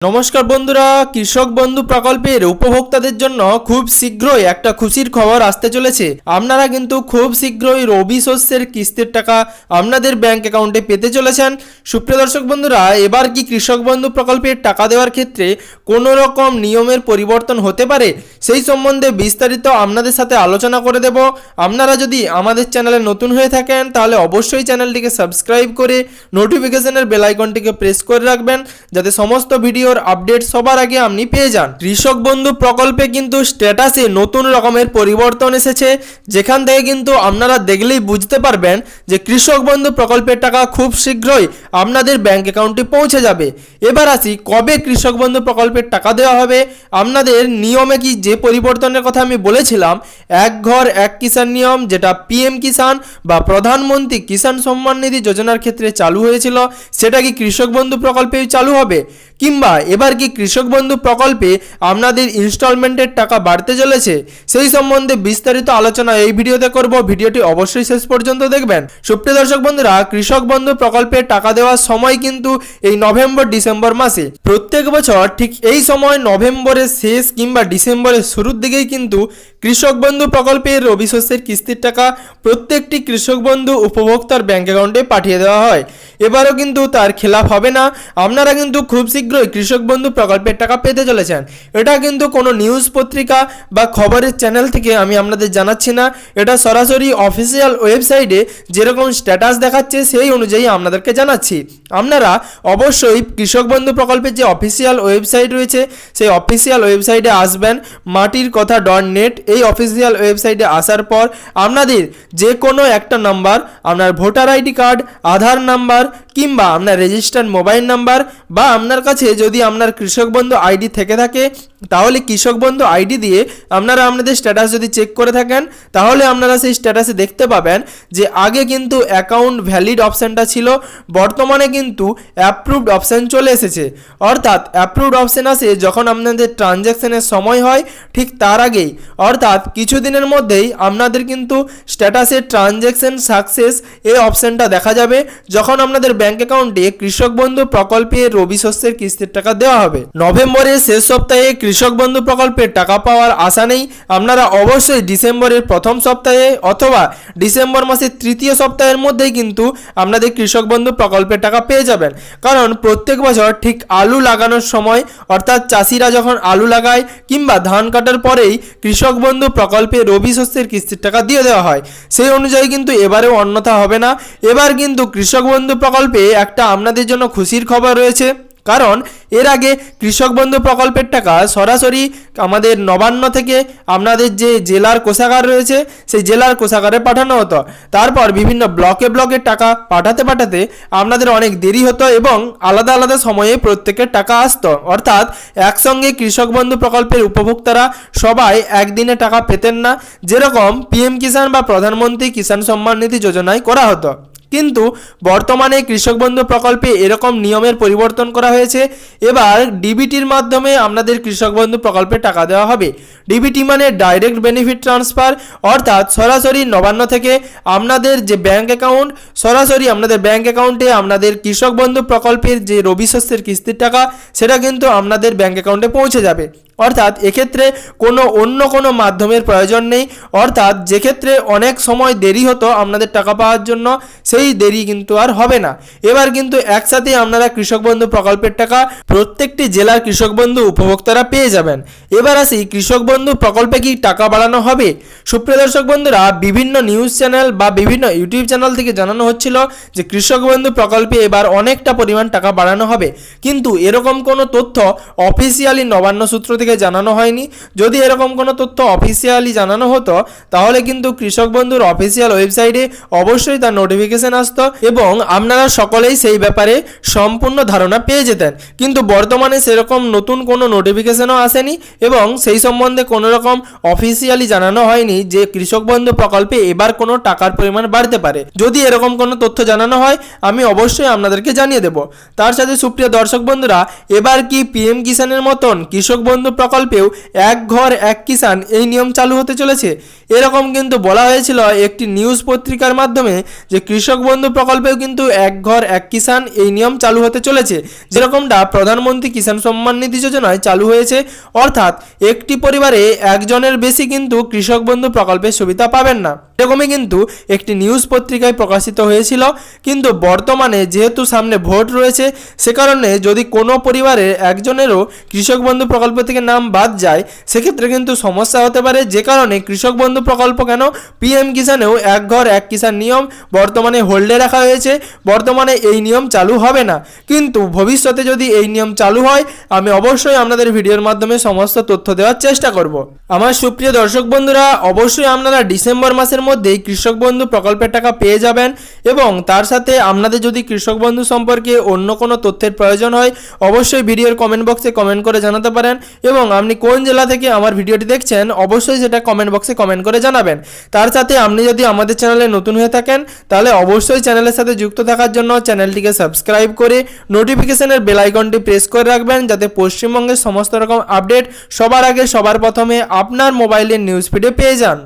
নমস্কার বন্ধুরা, কৃষক বন্ধু প্রকল্পের উপভোক্তাদের জন্য খুব শীঘ্রই একটা খুশির খবর আসতে চলেছে। আপনারা কিন্তু খুব শীঘ্রই রবি শস্যের কিস্তির টাকা আপনাদের ব্যাংক অ্যাকাউন্টে পেতে চলেছেন। সুপ্রিয় দর্শক বন্ধুরা, এবার কি কৃষক বন্ধু প্রকল্পের টাকা দেওয়ার ক্ষেত্রে কোনো রকম নিয়মের পরিবর্তন হতে পারে? সেই সম্বন্ধে বিস্তারিত আপনাদের সাথে আলোচনা করে দেব। আপনারা যদি আমাদের চ্যানেলে নতুন হয়ে থাকেন, তাহলে অবশ্যই চ্যানেলটিকে সাবস্ক্রাইব করে নোটিফিকেশনের বেল আইকনটিকে প্রেস করে রাখবেন, যাতে সমস্ত ভিডিওর আপডেট সবার আগে আপনি পেয়ে যান। কৃষক বন্ধু প্রকল্পে কিন্তু স্ট্যাটাসে নতুন রকমের পরিবর্তন এসেছে। যেখান থেকে কিন্তু আপনারা দেখলেই বুঝতে পারবেন যে কৃষক বন্ধু প্রকল্পের টাকা খুব শীঘ্রই আপনাদের ব্যাংক অ্যাকাউন্টে পৌঁছে যাবে। এবার আসি, কবে কৃষক বন্ধু প্রকল্পের টাকা দেওয়া হবে? আপনাদের নিয়মে কি যে পরিবর্তনের কথা আমি বলেছিলাম, এক ঘর, এক কিষাণ নিয়ম, যেটা পিএম কিষাণ বা প্রধানমন্ত্রী কিষাণ সম্মান নিধি যোজনার ক্ষেত্রে চালু হয়েছিল, সেটা কি কৃষক বন্ধু প্রকল্পেও চালু হবে? কিংবা এবার কি কৃষক বন্ধু প্রকল্পে আপনাদের ইনস্টলমেন্টের টাকা বাড়তে চলেছে? সেই সম্বন্ধে বিস্তারিত আলোচনা এই ভিডিওতে করব। ভিডিওটি অবশ্যই শেষ পর্যন্ত দেখবেন। সুপ্রিয় দর্শক বন্ধুরা, কৃষক বন্ধু প্রকল্পে টাকা দেওয়ার সময় কিন্তু এই নভেম্বর, ডিসেম্বর মাসে প্রত্যেক বছর ঠিক এই সময় নভেম্বরের শেষ কিংবা ডিসেম্বরের শুরুর দিকেই কিন্তু কৃষক বন্ধু প্রকল্পের রবি শস্যের কিস্তির টাকা প্রত্যেকটি কৃষক বন্ধু উপভোক্তার ব্যাংক অ্যাকাউন্টে পাঠিয়ে দেওয়া হয়। এবারও কিন্তু তার খেলাফ হবে না। আপনারা কিন্তু খুব শীঘ্রই কৃষক বন্ধু প্রকল্পের টাকা পেতে চলেছেন। এটা কিন্তু কোনো নিউজ পত্রিকা বা খবরের চ্যানেল থেকে আমি আপনাদের জানাচ্ছি না। এটা সরাসরি অফিসিয়াল ওয়েবসাইটে যেরকম স্ট্যাটাস দেখাচ্ছে, সেই অনুযায়ী আপনাদেরকে জানাচ্ছি। আপনারা অবশ্যই কৃষক বন্ধু প্রকল্পের যে অফিসিয়াল ওয়েবসাইট রয়েছে, সেই অফিসিয়াল ওয়েবসাইটে আসবেন। মাটির কথা ডট নেট এই অফিসিয়াল ওয়েবসাইটে আসার পর আপনাদের যে কোনো একটা নাম্বার আপনার voter ID card Aadhaar number কিংবা আপনার রেজিস্টার্ড মোবাইল নাম্বার বা আপনার কাছে যদি আপনার কৃষক বন্ধু আইডি থেকে থাকে, তাহলে কৃষক বন্ধু আইডি দিয়ে আপনারা আপনাদের স্ট্যাটাস যদি চেক করে থাকেন, তাহলে আপনারা সেই স্ট্যাটাসে দেখতে পাবেন যে আগে কিন্তু অ্যাকাউন্ট ভ্যালিড অপশানটা ছিল, বর্তমানে কিন্তু অ্যাপ্রুভড অপশান চলে এসেছে। অর্থাৎ অ্যাপ্রুভড অপশান আসে যখন আপনাদের ট্রানজ্যাকশানের সময় হয়, ঠিক তার আগেই। অর্থাৎ কিছুদিনের মধ্যেই আপনাদের কিন্তু স্ট্যাটাসে ট্রানজ্যাকশন সাকসেস এই অপশানটা দেখা যাবে, যখন আপনাদের ব্যাঙ্ক অ্যাকাউন্টে কৃষক বন্ধু প্রকল্পে রবি শস্যের কিস্তির টাকা দেওয়া হবে। নভেম্বরের শেষ সপ্তাহে কৃষক বন্ধু প্রকল্পের টাকা পাওয়ার আশা নেই। আপনারা অবশ্যই ডিসেম্বরের প্রথম সপ্তাহে অথবা ডিসেম্বর মাসের তৃতীয় সপ্তাহের মধ্যেই কিন্তু আপনাদের কৃষক বন্ধু প্রকল্পের টাকা পেয়ে যাবেন। কারণ প্রত্যেক বছর ঠিক আলু লাগানোর সময় অর্থাৎ চাষিরা যখন আলু লাগায় কিংবা ধান কাটার পরেই কৃষক বন্ধু প্রকল্পে রবি শস্যের কিস্তির টাকা দিয়ে দেওয়া হয়। সেই অনুযায়ী কিন্তু এবারেও অন্যথা হবে না। এবার কিন্তু কৃষক বন্ধু প্রকল্পে একটা আপনাদের জন্য খুশির খবর রয়েছে। কারণ এর আগে কৃষক বন্ধু প্রকল্পের টাকা সরাসরি আমাদের নবান্ন থেকে আপনাদের যে জেলার কোষাগার রয়েছে, সেই জেলার কোষাগারে পাঠানো হতো। তারপর বিভিন্ন ব্লকে ব্লকে টাকা পাঠাতে পাঠাতে আপনাদের অনেক দেরি হতো এবং আলাদা আলাদা সময়ে প্রত্যেকের টাকা আসতো। অর্থাৎ একসঙ্গে কৃষক বন্ধু প্রকল্পের উপভোক্তারা সবাই একদিনে টাকা পেতেন না, যেরকম পিএম কিষাণ বা প্রধানমন্ত্রী কিষাণ সম্মান নিধি যোজনায় করা হতো। কিন্তু বর্তমানে কৃষক বন্ধু প্রকল্পে এরকম নিয়মের পরিবর্তন করা হয়েছে। এবার ডিবিটির মাধ্যমে আপনাদের কৃষক বন্ধু প্রকল্পে টাকা দেওয়া হবে। ডিবিটি মানে ডাইরেক্ট বেনিফিট ট্রান্সফার, অর্থাৎ সরাসরি নবান্ন থেকে আপনাদের যে ব্যাংক অ্যাকাউন্ট, সরাসরি আপনাদের ব্যাংক অ্যাকাউন্টে আপনাদের কৃষক বন্ধু প্রকল্পের যে রবি শস্যের কিস্তির টাকা, সেটা কিন্তু আপনাদের ব্যাংক অ্যাকাউন্টে পৌঁছে যাবে। অর্থাৎ এক্ষেত্রে কোনো অন্য কোনো মাধ্যমের প্রয়োজন নেই। অর্থাৎ যেক্ষেত্রে অনেক সময় দেরি হতো আপনাদের টাকা পাওয়ার জন্য, সেই দেরি কিন্তু আর হবে না। এবার কিন্তু একসাথে আপনারা কৃষক বন্ধু প্রকল্পের টাকা প্রত্যেকটি জেলার কৃষক বন্ধু উপভোক্তারা পেয়ে যাবেন। এবার আসি, কৃষক বন্ধু প্রকল্পে কি টাকা বাড়ানো হবে? সুপ্রিয় দর্শক বন্ধুরা, বিভিন্ন নিউজ চ্যানেল বা বিভিন্ন ইউটিউব চ্যানেল থেকে জানানো হচ্ছিল যে কৃষক বন্ধু প্রকল্পে এবার অনেকটা পরিমাণ টাকা বাড়ানো হবে। কিন্তু এরকম কোনো তথ্য অফিসিয়ালি নবান্ন সূত্র থেকে জানানো হয়নি। যদি এরকম কোনো তথ্য অফিসিয়ালি জানানো হতো, তাহলে কিন্তু কৃষক বন্ধুর অফিসিয়াল ওয়েবসাইটে অবশ্যই তার নোটিফিকেশন আসতো এবং আপনারা সকলেই সেই ব্যাপারে সম্পূর্ণ ধারণা পেয়ে যেতেন। কিন্তু বর্তমানে সেরকম নতুন কোনো নোটিফিকেশনও আসেনি এবং সেই সম্বন্ধে কোনো রকম অফিসিয়ালি জানানো হয়নি যে কৃষক বন্ধু প্রকল্পে এবার কোনো টাকার পরিমাণ বাড়তে পারে। যদি এরকম কোনো তথ্য জানানো হয়, আমি অবশ্যই আপনাদেরকে জানিয়ে দেব। তার সাথে সুপ্রিয় দর্শক বন্ধুরা, এবার কি পিএম কিষানের মতন কৃষক বন্ধু প্রকল্পেও এক ঘর, এক কিষাণ এই নিয়ম চালু হতে চলেছে। এরকম কিন্তু বলা হয়েছিল একটি নিউজ পত্রিকার মাধ্যমে যে কৃষক বন্ধু প্রকল্পেও কিন্তু এক ঘর, এক কিষাণ এই নিয়ম চালু হতে চলেছে। যেরকমটা প্রধানমন্ত্রী কিষাণ সম্মান নিধি যোজনায় চালু হয়েছে। অর্থাৎ একটি পরিবারে একজনের বেশি কিন্তু কৃষক বন্ধু প্রকল্পের সুবিধা পাবেন না। এরকমই কিন্তু একটি নিউজ পত্রিকায় প্রকাশিত হয়েছিল। কিন্তু বর্তমানে যেহেতু সামনে ভোট রয়েছে, সে কারণে যদি কোনো পরিবারের একজনেরও কৃষক বন্ধু প্রকল্প থেকে নাম বাদ যায়, সেক্ষেত্রে কিন্তু সমস্যা হতে পারে। যে কারণে কৃষক বন্ধু প্রকল্প কেন? পিএম কিষানেও এক ঘর, এক কিষান নিয়ম বর্তমানে হোল্ডে রাখা হয়েছে। বর্তমানে এই নিয়ম চালু হবে না। কিন্তু ভবিষ্যতে যদি এই নিয়ম চালু হয়, আমি অবশ্যই আপনাদের ভিডিওর মাধ্যমে সমস্ত তথ্য দেওয়ার চেষ্টা করব। আমার সুপ্রিয় দর্শক বন্ধুরা, অবশ্যই আপনারা ডিসেম্বর মাসের মধ্যেই কৃষক বন্ধু প্রকল্পের টাকা পেয়ে যাবেন এবং তার সাথে আপনাদের যদি কৃষক বন্ধু সম্পর্কে অন্য কোনো তথ্যের প্রয়োজন হয়, অবশ্যই ভিডিওর কমেন্ট বক্সে কমেন্ট করে জানাতে পারেন এবং আপনি কোন জেলা থেকে আমার ভিডিওটি দেখছেন, অবশ্যই সেটা কমেন্ট বক্সে কমেন্ট করে জানাবেন। তার সাথে আপনি যদি আমাদের চ্যানেলে নতুন হয়ে থাকেন, তাহলে অবশ্যই চ্যানেলের সাথে যুক্ত থাকার জন্য চ্যানেলটিকে সাবস্ক্রাইব করে নোটিফিকেশনের বেল প্রেস করে রাখবেন যাতে পশ্চিমবঙ্গের সমস্ত রকম আপডেট সবার আগে সবার প্রথমে আপনার মোবাইলের নিউজ ফিডে পেয়ে যান।